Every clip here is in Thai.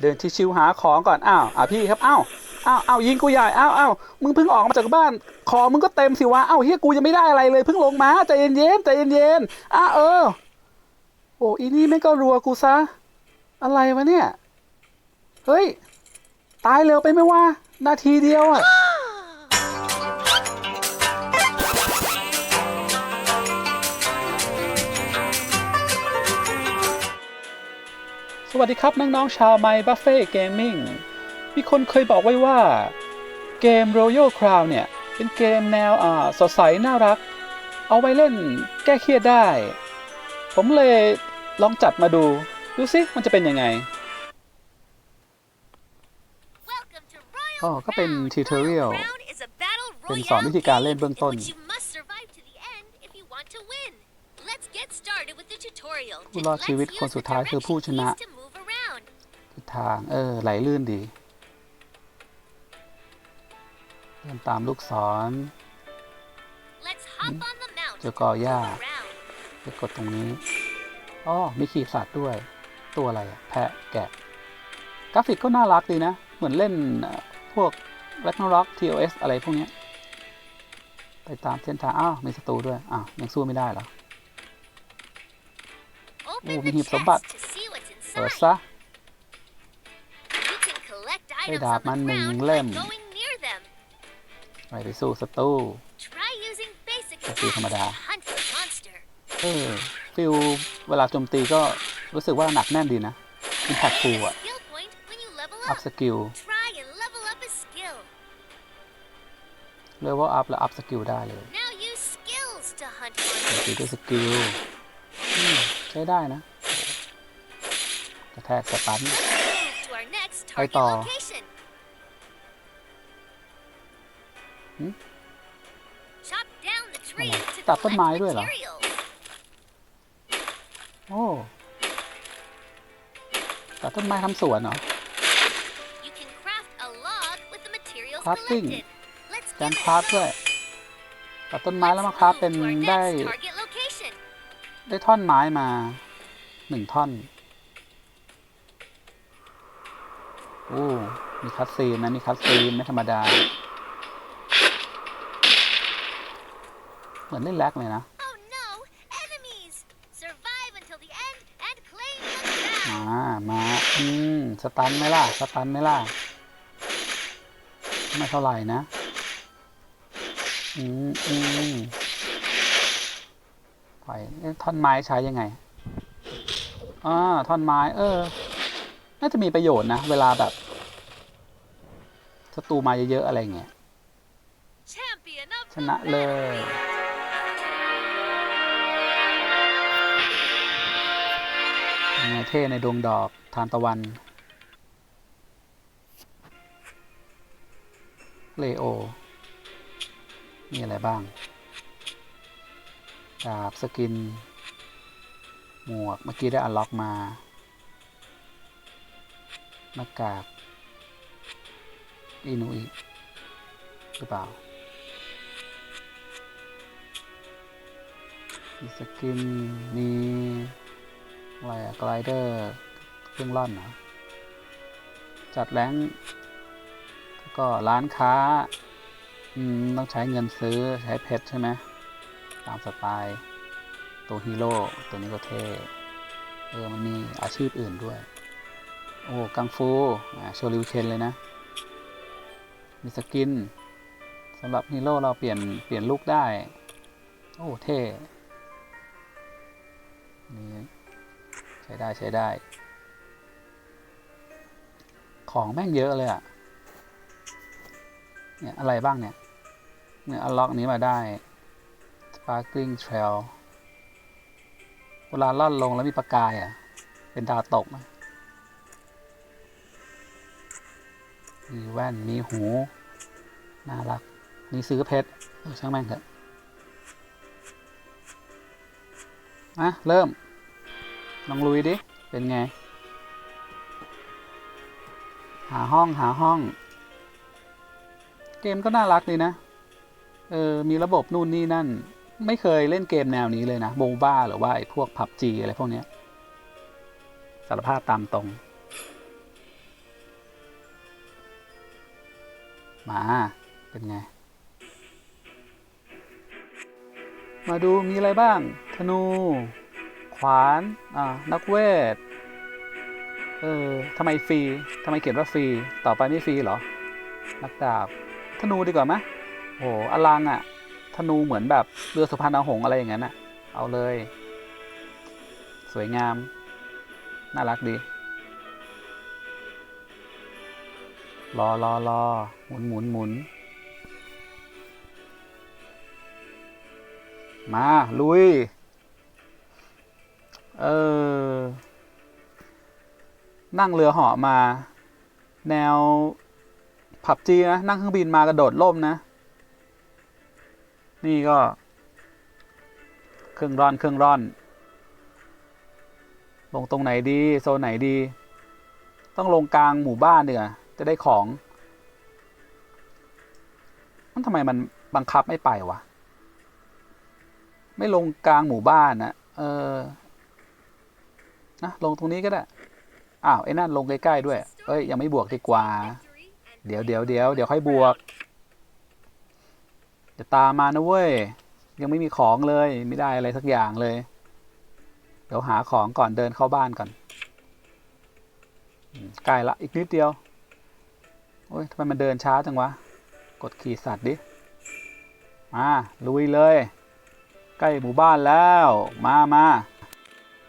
เดินชิวๆหาของก่อน อ้าวอะพี่ครับ อ้าว อ้าว อ้าวยิงกูใหญ่ อ้าว อ้าว มึงเพิ่งออกมาจากบ้าน ของมึงก็เต็มสิวะ อ้าวเฮียกูยังไม่ได้อะไรเลย เพิ่งลงมาใจเย็นๆใจเย็นๆอ้าเออ โอ้อีนี่ไม่งก็รัวกูซะ อะไรวะเนี่ย เฮ้ย ตายเร็วไปไหมวะ นาทีเดียวอะ สวัสดีครับน้องๆชาวไมบัฟเฟ่เกมมิ่งมีคนเคยบอกไว้ว่า เกม Royal Crown เนี่ย เป็นเกมแนวอ่าสดใสน่ารัก เอาไว้เล่นแก้เครียดได้ ผมเลยลองจัดมาดู ดูสิมันจะเป็นยังไงอ๋อก็เป็น tutorial เป็เป็นนสสออนนวิวิธีธีกาการรเล่เล่นนเบื้เบื้อองงต้ต้นนผู้รอดชีวิตคนสุดท้ายคือผู้ชนะ ทิศทาง เออ ไหลลื่นดีเดินตามลูกศรเจอกอหญ้าไปกดตรงนี้อ๋อมีขีดสัตว์ด้วย ตัวอะไรอะแพะแกะ กราฟิกก็น่ารักดีนะ เหมือนเล่นเอ่อพวก r a g n a r o k TOS อะไรพวกเนี้ยไปตามเส้นทาง อ้าว มีศัตรูด้วย อ้าว ยังสู้ไม่ได้เหรอโอ้โอ้มีมีหีหีบบสสมมบับัติติเปิเปิดดซะ ได้ได้ดาดาบบมัมันนหหนึ่นึ่งงเล่เล่มมไปไปสู้ศัตรูก็คือธรรมดาเออฟิลเวลาโจมตีก็รู้สึกว่าหนักแน่นดีนะ Impact Full อะอัพสกิลเลเวลอัพแล้วอัพสกิลได้เลยโจมตีด้วยสกิลอืมใช้ได้นะ กระแทกสตันไปต่อ ตัดต้นไม้ด้วยเหรอ โอ้ ตัดต้นไม้ทำสวนเหรอ crafting การคราฟด้วย ตัดต้นไม้แล้วมาคราฟเป็นได้ ได้ท่อนไม้มาหนึ่งท่อน โอ้ มีคัสซีนนะมีคัสซีนไม่ธรรมดา เห มือนเล่นแร็กเลยนะ Oh no! Enemies! Survive until the end and claim the มา crown! มาอืมสตันไหมล่ะสตันไหมล่ะไม่เท่าไหร่นะ อืมอืมปล่อยเอ๊ะท่อนไม้ใช้ยังไงอ่าท่อนไม้ เออ น่าจะมีประโยชน์นะ เวลาแบบศัตรูมาเยอะๆอะไรเงี้ย Champion of ชนะเลย เท่ในดวงดอกทานตะวัน เลโอ มีอะไรบ้าง ดาบสกิน หมวก เมื่อกี้ได้อันล็อกมา หน้ากาก อินุอิหรือเปล่ามีสกิน มี อะไรอะกลเดอร์เครื่องร่อนเหรอจัดแรงแล้วก็ร้านค้า อืม ต้องใช้เงินซื้อใช้เพชรใช่ไหมตามสไตล์ตัวฮีโร่ตัวนี้ก็เท่เออมันมีอาชีพอื่นด้วย โอ้กังฟูอ่าโชลิวเคนเลยนะ มีสกินสำหรับฮีโร่เราเปลี่ยนเปลี่ยนลุคได้ โอ้ เท่นี่ ใช้ได้ใช้ได้ ของแม่งเยอะเลยอะเนี่ยอะไรบ้างเนี่ย เนี่ยอันล็อกนี้มาได้ Sparkling Trail เวลาล่อนลงแล้วมีประกายอะเป็นดาวตกไหมมีแว่น มีหู น่ารักนี่ซื้อเพชรช่างแม่งเถอะอะเริ่ม ลองลุยดิ เป็นไง หาห้องหาห้อง เกมก็น่ารักดีนะ เออ มีระบบนู่นนี่นั่น ไม่เคยเล่นเกมแนวนี้เลยนะโบบ้าหรือว่าไอ้พวกผับจีอะไรพวกเนี้ยสารภาพตามตรง มา เป็นไง มาดูมีอะไรบ้าง ธนู ขวาน อ่า นักเวท เออทำไมฟรีทำไมเขียนว่าฟรี ต่อไปไม่ฟรีเหรอ นักดาบ ธนูดีกว่าไหมโอ้โหอลังอะธนูเหมือนแบบเรือสุพรรณหงส์อะไรอย่างนั้นอะเอาเลย สวยงาม น่ารักดี รอรอรอหมุนหมุนหมุนมา ลุย เออ นั่งเรือเหาะมา แนวผับจีนะ นั่งเครื่องบินมากระโดดล่มนะ นี่ก็ เครื่องร่อน เครื่องร่อน ลงตรงไหนดี โซนไหนดี ต้องลงกลางหมู่บ้านเนี่ยจะได้ของ มันทำไมมันบังคับไม่ไปวะ ไม่ลงกลางหมู่บ้านนะเออ นะลงตรงนี้ก็ได้ อ้าวไอ้นั่นลงใกล้ๆด้วย เอ้ยยังไม่บวกดีกว่า เดี๋ยวเดี๋ยวเดี๋ยวเดี๋ยวค่อยบวกจะตามมานะเว้ย ยังไม่มีของเลยไม่ได้อะไรสักอย่างเลย เดี๋ยวหาของก่อนเดินเข้าบ้านก่อนใกล้ละอีกนิดเดียว โอ้ยทำไมมันเดินช้าจังวะ กดขี่สัตว์ดิ มาลุยเลย ใกล้หมู่บ้านแล้ว มามา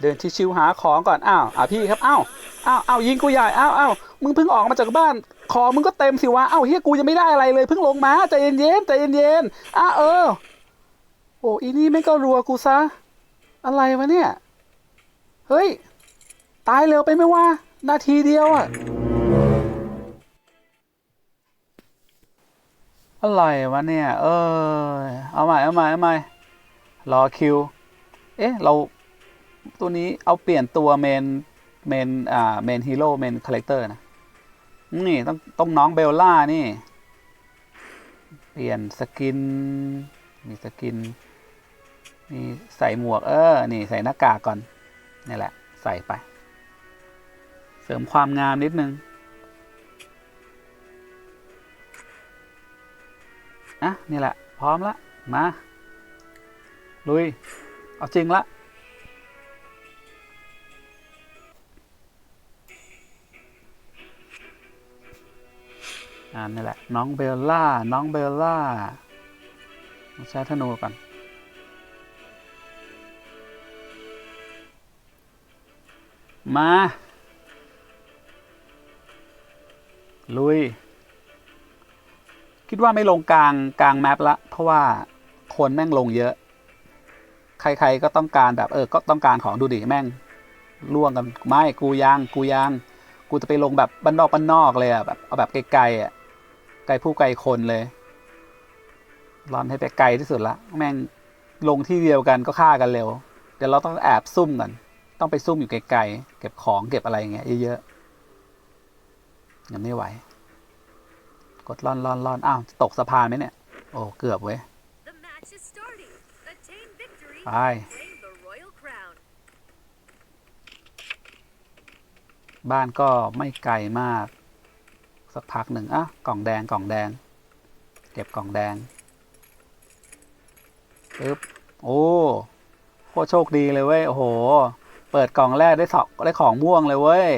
เดินชิวๆหาของก่อน อ้าว อะพี่ครับ อ้าว อ้าว อ้าวยิงกูใหญ่ อ้าว อ้าว มึงเพิ่งออกมาจากบ้าน ของมึงก็เต็มสิวะ อ้าวเฮียกูยังไม่ได้อะไรเลย เพิ่งลงมาใจเย็นๆใจเย็นๆอ้าเออ โอ้อีนี่ไม่ก็รัวกูซะ อะไรวะเนี่ย เฮ้ย ตายเร็วไปไหมวะ นาทีเดียวอะอะไรวะเนี่ย เออ เอาใหม่ เอาใหม่ เอาใหม่ รอคิว เอ๊ะ เรา ตัวนี้เอาเปลี่ยนตัวเมนเมนอ่าเมนฮีโร่เมนคาแรคเตอร์นะ นี่ต้องต้องน้องเบลล่านี่ เปลี่ยนสกิน มีสกิน มีใส่หมวกเออ นี่ใส่หน้ากากก่อน นี่แหละ ใส่ไป เสริมความงามนิดนึงอะนี่แหละ พร้อมละ มา ลุย เอาจริงละ อ่านี่แหละ น้องเบลล่า น้องเบลล่ามาใช้ธนูก่อนมา ลุย คิดว่าไม่ลงกลางกลางแมปละ เพราะว่าคนแม่งลงเยอะ ใครๆก็ต้องการแบบเออ ก็ต้องการของดูดิแม่งล่วงกันไม่กูยังกูยังกูจะไปลงแบบบ้านนอกบ้านนอกเลยอะแบบเอาแบบไกลๆอะ ไกลผู้ไกลคนเลยร่อนให้ไปไกลที่สุดละแม่งลงที่เดียวกันก็ฆ่ากันเร็ว เดี๋ยวเราต้องแอบซุ่มกันต้องไปซุ่มอยู่ไกลๆเก็บของเก็บอะไรอย่างเงี้ยเยอะๆยังไม่ไหว กดล่อนล่อนล่อนอ้าวจะตกสะพานไหมเนี่ย โอ้เกือบเว้ย the match is starting. Attain victory. ไป Claim the royal crown. บ้านก็ไม่ไกลมาก สักพักหนึ่งอะกล่องแดงกล่องแดง เก็บกล่องแดงปึ๊บโอ้โคโชคดีเลยเว้ยโอ้โห เปิดกล่องแรกได้สองได้ของม่วงเลยเว้ย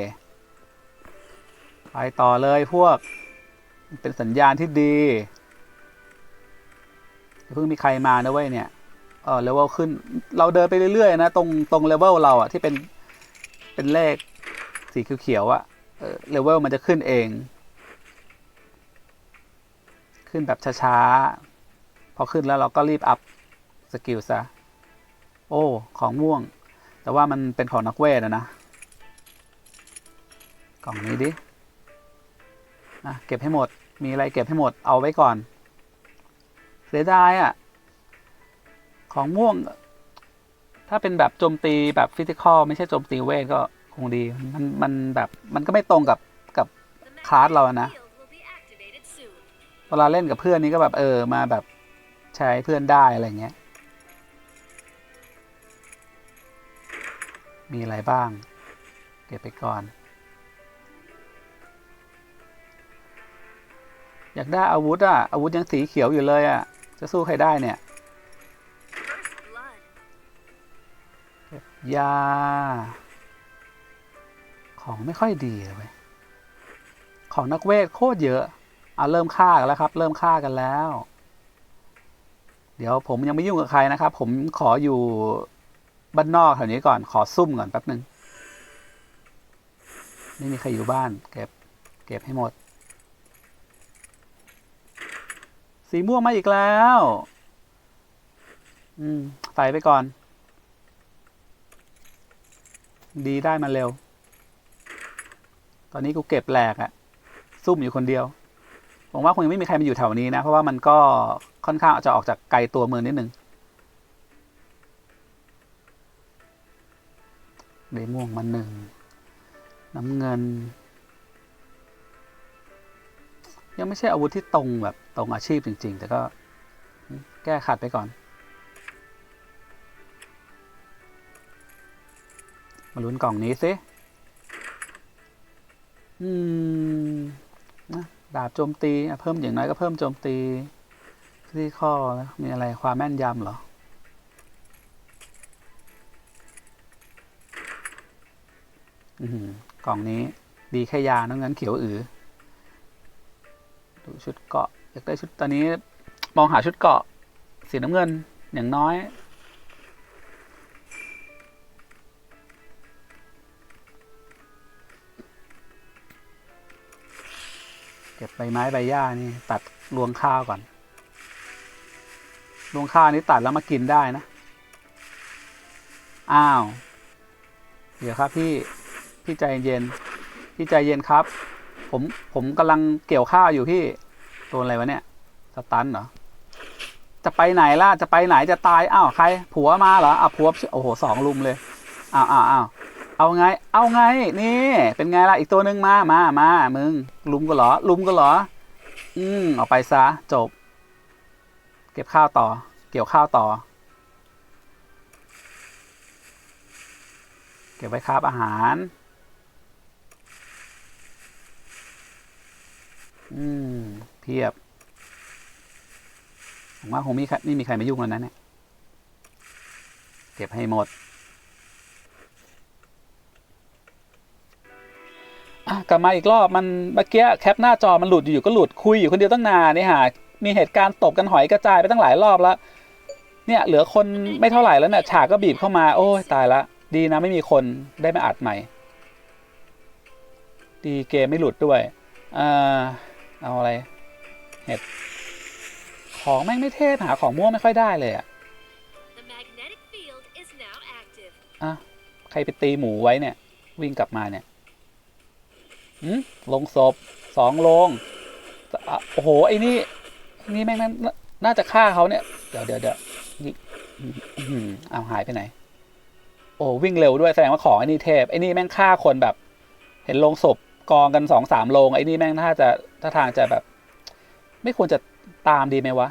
ไปต่อเลยพวก เป็นสัญญาณที่ดีเพิ่งมีใครมานะเว้ยเนี่ยเออเลเวลขึ้น เราเดินไปเรื่อยๆนะตรงตรงเลเวลเราอะที่เป็นเป็นเลขสีเขียวๆอะเออเลเวลมันจะขึ้นเอง ขึ้นแบบช้าๆ พอขึ้นแล้วเราก็รีบอัพสกิลซะ โอ้ ของม่วง แต่ว่ามันเป็นของนักเวทอะนะ กล่องนี้ดิอะเก็บให้หมด มีอะไรเก็บให้หมด เอาไว้ก่อน เสียดายอะของม่วง ถ้าเป็นแบบโจมตีแบบฟิสิกอลไม่ใช่โจมตีเวทก็คงดี มันมันแบบมันก็ไม่ตรงกับกับ The match Class เรานะ เวลาเล่นกับเพื่อนนี่ก็แบบเออมาแบบใช้เพื่อนได้อะไรเงี้ย มีอะไรบ้าง เก็บไปก่อน อยากได้อาวุธอะ อาวุธยังสีเขียวอยู่เลยอะ จะสู้ใครได้เนี่ยยา ของไม่ค่อยดีเลยของนักเวทโคตรเยอะ เอาเริ่มฆ่ากันแล้วครับ เริ่มฆ่ากันแล้ว เดี๋ยวผมยังไม่ยุ่งกับใครนะครับ ผมขออยู่บ้านนอกแถวนี้ก่อนขอซุ่มก่อนแป๊บหนึ่งไม่มีใครอยู่บ้าน เก็บ เก็บให้หมด สีม่วงมาอีกแล้ว อืมใส่ไปก่อน ดีได้มาเร็ว ตอนนี้กูเก็บแหลกอะซุ่มอยู่คนเดียว ผมว่าคงยังไม่มีใครมาอยู่แถวนี้นะ เพราะว่ามันก็ค่อนข้างจะออกจากไกลตัวเมืองนิดนึงเดม่วงมาหนึ่ง น้ำเงิน ยังไม่ใช่อาวุธที่ตรงแบบตรงอาชีพจริง ๆ แต่ก็แก้ขัดไปก่อน มาลุ้นกล่องนี้สิ อืมนะ ดาบโจมตีเพิ่มอย่างน้อยก็เพิ่มโจมตีที่ข้อนะมีอะไรความแม่นยำเหรออือหือกล่องนี้ดีแค่ยาน้องงั้นเขียวอือดูชุดเกาะอยากได้ชุดตอนนี้ มองหาชุดเกาะสีน้ำเงินอย่างน้อย เก็บใบไม้ใบหญ้านี่ตัดรวงข้าวก่อน รวงข้าวนี้ตัดแล้วมากินได้นะ อ้าว เดี๋ยวครับพี่ พี่ใจเย็น พี่ใจเย็นครับ ผมผมกำลังเกี่ยวข้าวอยู่พี่ตัวอะไรวะเนี่ย สตันเหรอ จะไปไหนล่ะ จะไปไหนจะตาย อ้าวใคร ผัวมาเหรออะผัว โอ้โหสองลุมเลย อ้าวอ้าวอ้าว เอาไง เอาไง นี่ เป็นไงล่ะ อีกตัวหนึ่งมา มา มา มึง ลุมก็เหรอ ลุมก็เหรอ อืมเอาไปซะ จบ เก็บข้าวต่อ เกี่ยวข้าวต่อ เก็บไว้ครับอาหาร อืม เพียบ ผมว่าคงมีใครไม่มีใครมายุ่งแล้วนะเนี่ย เก็บให้หมด กลับมาอีกรอบมันเมื่อกี้แคปหน้าจอมันหลุดอยู่ๆก็หลุดคุยอยู่คนเดียวตั้งนานนี่ฮะมีเหตุการณ์ตบกันหอยกระจายไปตั้งหลายรอบแล้ว เนี่ยเหลือคนไม่เท่าไหร่แล้วเนี่ยฉากก็บีบเข้ามา โอ้ยตายละ ดีนะไม่มีคนได้มาอัดใหม่ ดีเกมไม่หลุดด้วยอ่าเอาอะไรเห็ดของแม่งไม่เทพหาของม่วงไม่ค่อยได้เลยอะ The magnetic field is now active. อะใครไปตีหมูไว้เนี่ย วิ่งกลับมาเนี่ยหืม ลงศพสองลงโอ้โหไอ้นี่นี่แม่งน่าน่าจะฆ่าเขาเนี่ย เดี๋ยวเดี๋ยวเดี๋ยวนี่อื้อหือเอาหายไปไหน โอ้วิ่งเร็วด้วยแสดงว่าของไอ้นี่เทพไอ้นี่แม่งฆ่าคนแบบ เห็นลงศพกองกันสองสามลงไอ้นี่แม่งถ้าจะถ้าทางจะแบบ ไม่ควรจะตามดีไหมวะ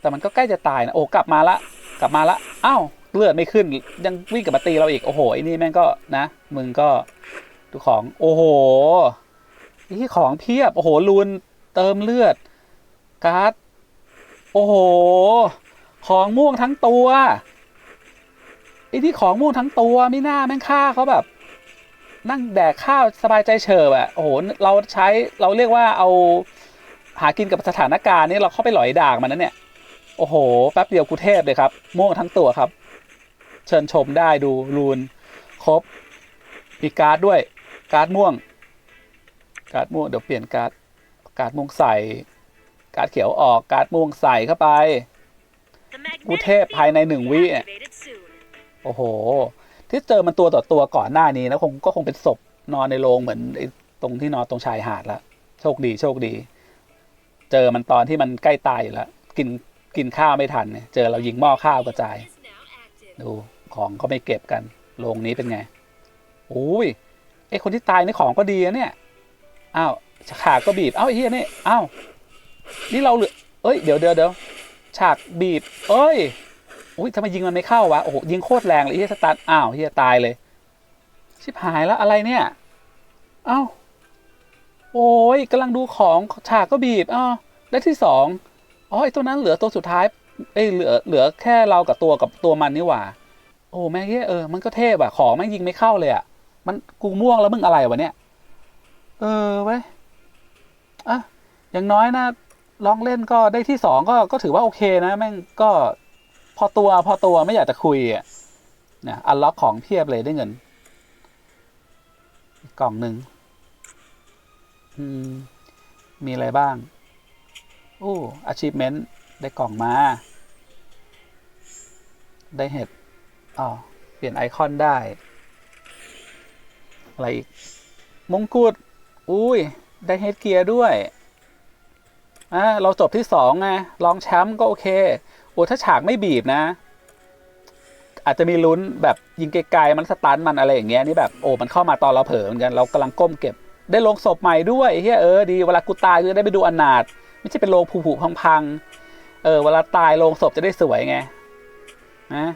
แต่มันก็ใกล้จะตายนะโอ้กลับมาละ กลับมาละอ้าวเลือดไม่ขึ้น ยังวิ่งกลับมาตีเราอีกโอ้โหไอ้นี่แม่งก็นะมึงก็ ดูของโอ้โหนี่ของเพียบ โอ้โหลูนเติมเลือดการ์ดโอ้โห ของม่วงทั้งตัวไอ้ที่ของม่วงทั้งตัวไม่น่าแม่งฆ่าเขาแบบ นั่งแดกข้าวสบายใจเฉิบอะโอ้โหเราใช้เราเรียกว่าเอาหากินกับสถานการณ์นี้เราเข้าไปหลอยด่างมันนะเนี่ย โอ้โห แป๊บเดียวกูเทพเลยครับ ม่วงทั้งตัวครับ เชิญชมได้ดูรูนครบมีการ์ดด้วย การ์ดม่วง การ์ดม่วงเดี๋ยวเปลี่ยนการ์ดการ์ดม่วงใส่ การ์ดเขียวออกการ์ดม่วงใส่เข้าไปกูเทพภายในหนึ่งวิโอ้โห ที่เจอมันตัวต่อตัวก่อนหน้านี้นะคงก็คงเป็นศพนอนในโรงเหมือนตรงที่นอนตรงชายหาดละโชคดีโชคดี เจอมันตอนที่มันใกล้ตายอยู่แล้วกินกินข้าวไม่ทันเนี่ยเจอเรายิงหม้อข้าวกระจาย ดูของก็ไม่เก็บกันโรงนี้เป็นไงโอ้ย อคนที่ตายในของก็ดีนะเนี่ยอ้าวฉากก็บีบเอ้าไอ้เฮียนี่อ้าวนี่เราเหลือเอ้ยเดี๋ยวเดี๋ยวเดี๋ยวฉากบีบ เอ้ยอุ้ยทำไมยิงมันไม่เข้าวะโอ้โหยิงโคตรแรงเลยเฮียสตาร์อ้าวเฮียตายเลย ชิบหายแล้วอะไรเนี่ยเอ้าโอ้ยกำลังดูของฉากก็บีบอ้าวได้ที่สองอ๋อไอตัวนั้นเหลือตัวสุดท้ายเอ้ยเหลือเหลือแค่เรากับตัวกับตัวมันนี่หว่า โอ้แม่งเหี้ยเออมันก็เทพอะของแม่งยิงไม่เข้าเลยอะ มันกูม่วงแล้วมึงอะไรวะเนี่ย เออเว้ยอะอย่างน้อยนะลองเล่นก็ได้ที่สองก็ก็ถือว่าโอเคนะแม่งก็พอตัวพอตัวไม่อยากจะคุยอะเนี่ยอันล็อกของเพียบเลยได้เงินกกล่องหนึ่งอืม มีอะไรบ้างโอ้ achievement ได้กล่องมา ได้เห็ดอ๋อ เปลี่ยนไอคอนได้ อะไรอีก มงกุฎอุ้ย ได้เฮดเกียร์ด้วยอะเราจบที่สองไงลองแชมป์ก็โอเค โอ้ถ้าฉากไม่บีบนะ อาจจะมีลุ้นแบบยิงไกลๆมันสตันมันอะไรอย่างเงี้ยนี่แบบโอ้มันเข้ามาตอนเราเผลอเหมือนกันเรากำลังก้มเก็บ ได้ลงศพใหม่ด้วยเฮียเออดีเวลากูตายจะได้ไปดูอนาถไม่ใช่เป็นโลงผุๆพังๆเออเวลาตายลงศพจะได้สวยไงนะ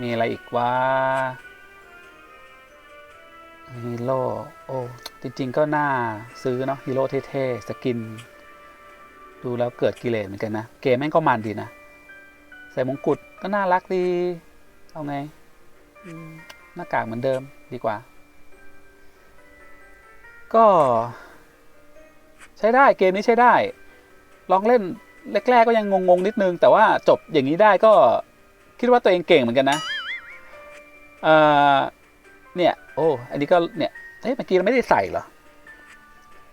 มีอะไรอีกวะฮีโร่โอ้ จริง ๆ ก็น่าซื้อเนาะฮีโร่เท่ๆ สกิน ดูแล้วเกิดกิเลสเหมือนกันนะ เกมแม่งก็มันดีนะ ใส่มงกุฎก็น่ารักดี เอาไงหน้ากากเหมือนเดิมดีกว่า ก็ ใช้ได้เกมนี้ใช้ได้ ลองเล่นแรกๆก็ยังงงๆนิดนึง แต่ว่าจบอย่างนี้ได้ก็ คิดว่าตัวเองเก่งเหมือนกันนะเอ่อเนี่ยโอ้อันนี้ก็เนี่ยเฮ้ยเมื่อกี้เราไม่ได้ใส่เหรอ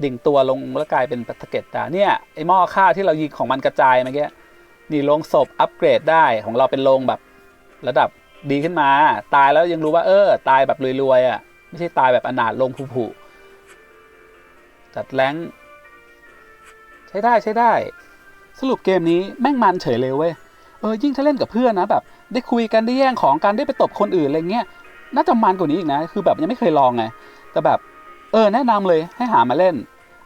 ดิ่งตัวลงแล้วกลายเป็นสะเก็ดดาเนี่ยไอหม้อข้าวที่เรายิงของมันกระจายเมื่อกี้นี่ลงศพอัปเกรดได้ของเราเป็นลงแบบระดับดีขึ้นมา ตายแล้วยังรู้ว่า เออ ตายแบบรวยๆอะ ไม่ใช่ตายแบบอนาถลงผุๆจัดแรงใช้ได้ใช้ได้ สรุปเกมนี้แม่งมันเฉยเลยเว้ยเออยิ่งถ้าเล่นกับเพื่อนนะแบบ ได้คุยกันได้แย่งของกันได้ไปตบคนอื่นอะไรเงี้ยน่าจะมันกว่านี้อีกนะ คือแบบยังไม่เคยลองไงแต่แบบเออแนะนำเลยให้หามาเล่น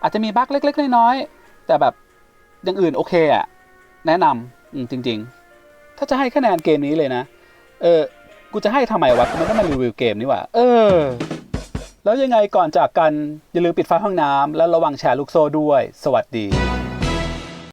อาจจะมีบั๊กเล็ก ๆ น้อยๆแต่แบบอย่างอื่นโอเคอะแนะนำอืมจริง ๆ ถ้าจะให้คะแนนเกมนี้เลยนะ เออกูจะให้ทำไมวะมันก็มารีวิวเกมนี่หว่าเออ แล้วยังไงก่อนจากกันอย่าลืมปิดไฟห้องน้ำแล้วระวังแชร์ลูกโซ่ด้วย สวัสดี